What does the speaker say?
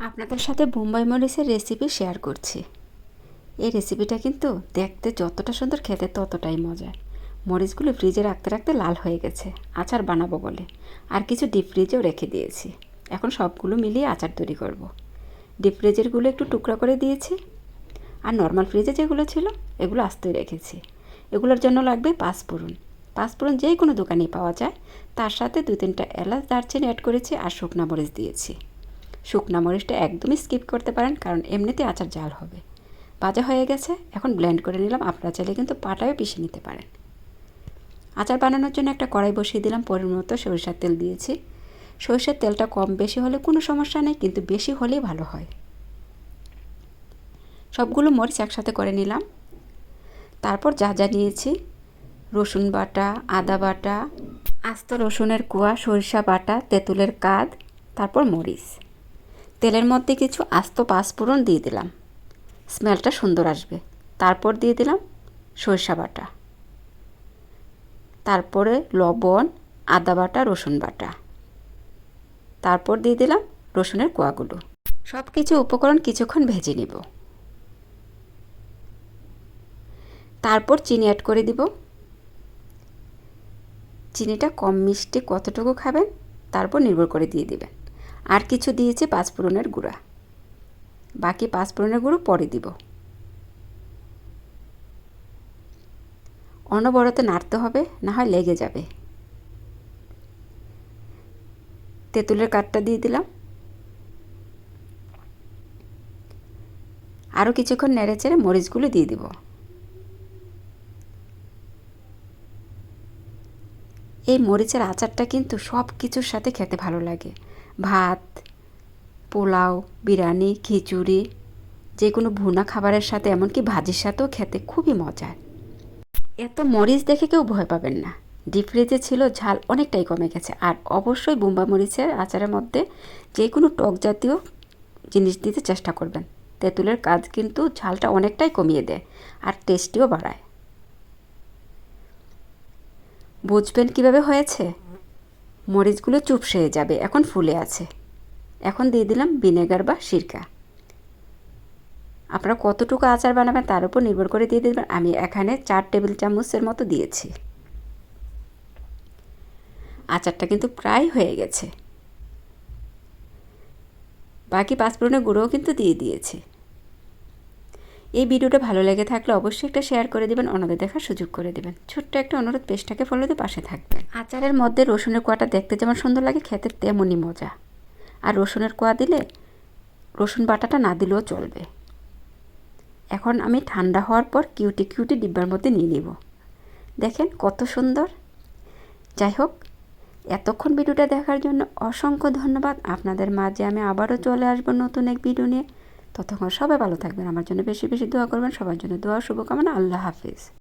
আপনাদের সাথে বোম্বাই মরিচের রেসিপি শেয়ার করছি। এই রেসিপিটা কিন্তু দেখতে যতটা সুন্দর, খেতে ততটাই মজার। মরিচগুলো ফ্রিজে রাখতে রাখতে লাল হয়ে গেছে, আচার বানাবো বলে। আর কিছু ডিপ ফ্রিজেও রেখে দিয়েছি। এখন সবগুলো মিলিয়ে আচার তৈরি করব। ডিপ ফ্রিজেরগুলো একটু টুকরা করে দিয়েছি। আর নর্মাল ফ্রিজে যেগুলো ছিল, এগুলো আস্তে রেখেছি। এগুলোর জন্য লাগবে পাঁচফোড়ন। পাঁচফোড়ন যে কোনো দোকানেই পাওয়া যায়। তার সাথে দু তিনটা এলাচ, দারচিনি অ্যাড করেছি আর শুকনা মরিচ দিয়েছি। শুকনা মরিচটা একদমই স্কিপ করতে পারেন, কারণ এমনিতে আচার জাল হবে। ভাজা হয়ে গেছে, এখন ব্লেন্ড করে নিলাম। আপনারা চাইলে কিন্তু পাটায়ও পিষে নিতে পারেন। আচার বানানোর জন্য একটা কড়াই বসিয়ে দিলাম, পরিমাণ মতো সরিষার তেল দিয়েছি। সরিষার তেলটা কম বেশি হলে কোনো সমস্যা নেই, কিন্তু বেশি হলেই ভালো হয়। সবগুলো মরিচ একসাথে করে নিলাম। তারপর যা যা নিয়েছি, রসুন বাটা, আদা বাটা, আস্ত রসুনের কুয়া, সরিষা বাটা, তেঁতুলের কাদ, তারপর মরিচ। তেলের মধ্যে কিছু আস্ত পাঁচফোড়ন দিয়ে দিলাম। স্মেলটা সুন্দর আসবে। তারপর দিয়ে দিলাম সরিষা বাটা। তারপরে লবণ, আদা বাটা, রসুন বাটা। তারপর দিয়ে দিলাম রসুনের কোয়াগুলো। সব কিছু উপকরণ কিছুক্ষণ ভেজে নিব। তারপর চিনি অ্যাড করে দিব। চিনিটা কম মিষ্টি কতটুকু খাবেন, তারপর নির্ভর করে দিয়ে দিবেন। আর কিছু দিয়েছি পাঁচফোড়নের গুঁড়া। বাকি পাঁচফোড়নের গুঁড়ো পরে দিব। অনবরত নাড়তে হবে, না হয় লেগে যাবে। তেঁতুলের কাঠটা দিয়ে দিলাম। আরও কিছুক্ষণ নেড়ে চেড়ে মরিচগুলো দিয়ে দিব। এই মরিচের আচারটা কিন্তু সব কিছুর সাথে খেতে ভালো লাগে। ভাত, পোলাও, বিরিয়ানি, খিচুড়ি যে কোনো ভুনা খাবারের সাথে, এমনকি ভাজির সাথেও খেতে খুবই মজার। এত মরিচ দেখে কেউ ভয় পাবেন না। ডিপ ফ্রিজে ছিল ঝাল অনেকটাই কমে গেছে। আর অবশ্যই বোম্বা মরিচের আচারের মধ্যে যে কোনো টক জাতীয় জিনিস দিতে চেষ্টা করবেন। তেঁতুলের কাজ কিন্তু ঝালটা অনেকটাই কমিয়ে দেয় আর টেস্টিও বাড়ায়। বুঝবেন কীভাবে হয়েছে? মরিচগুলো চুপসে যাবে, এখন ফুলে আছে। এখন দিয়ে দিলাম ভিনেগার বা সিরকা। আপনারা কতটুকু আচার বানাবেন তার উপর নির্ভর করে দিয়ে দেবেন। আমি এখানে চার টেবিল চামচের মতো দিয়েছি। আচারটা কিন্তু প্রায় হয়ে গেছে। বাকি পাঁচ পাঁচফোড়নের গুঁড়োও কিন্তু দিয়ে দিয়েছি। এই ভিডিওটা ভালো লেগে থাকলে অবশ্যই একটা শেয়ার করে দেবেন, অন্যদের দেখার সুযোগ করে দেবেন। ছোট্ট একটা অনুরোধ, পেস্টটাকে ফলো দিয়ে পাশে থাকবেন। আচারের মধ্যে রসুনের কোয়াটা দেখতে যেমন সুন্দর লাগে, খেতে তেমনই মজা। আর রসুনের কোয়া দিলে রসুন বাটাটা না দিলেও চলবে। এখন আমি ঠান্ডা হওয়ার পর কিউটি কিউটি ডিব্বার মধ্যে নিয়ে নিব। দেখেন কত সুন্দর। যাই হোক, এতক্ষণ ভিডিওটা দেখার জন্য অসংখ্য ধন্যবাদ। আপনাদের মাঝে আমি আবারও চলে আসব নতুন এক ভিডিও নিয়ে। ততক্ষণ সবাই ভালো থাকবেন। আমার জন্য বেশি বেশি দোয়া করবেন। সবার জন্য দোয়া, শুভকামনা। আল্লাহ হাফিজ।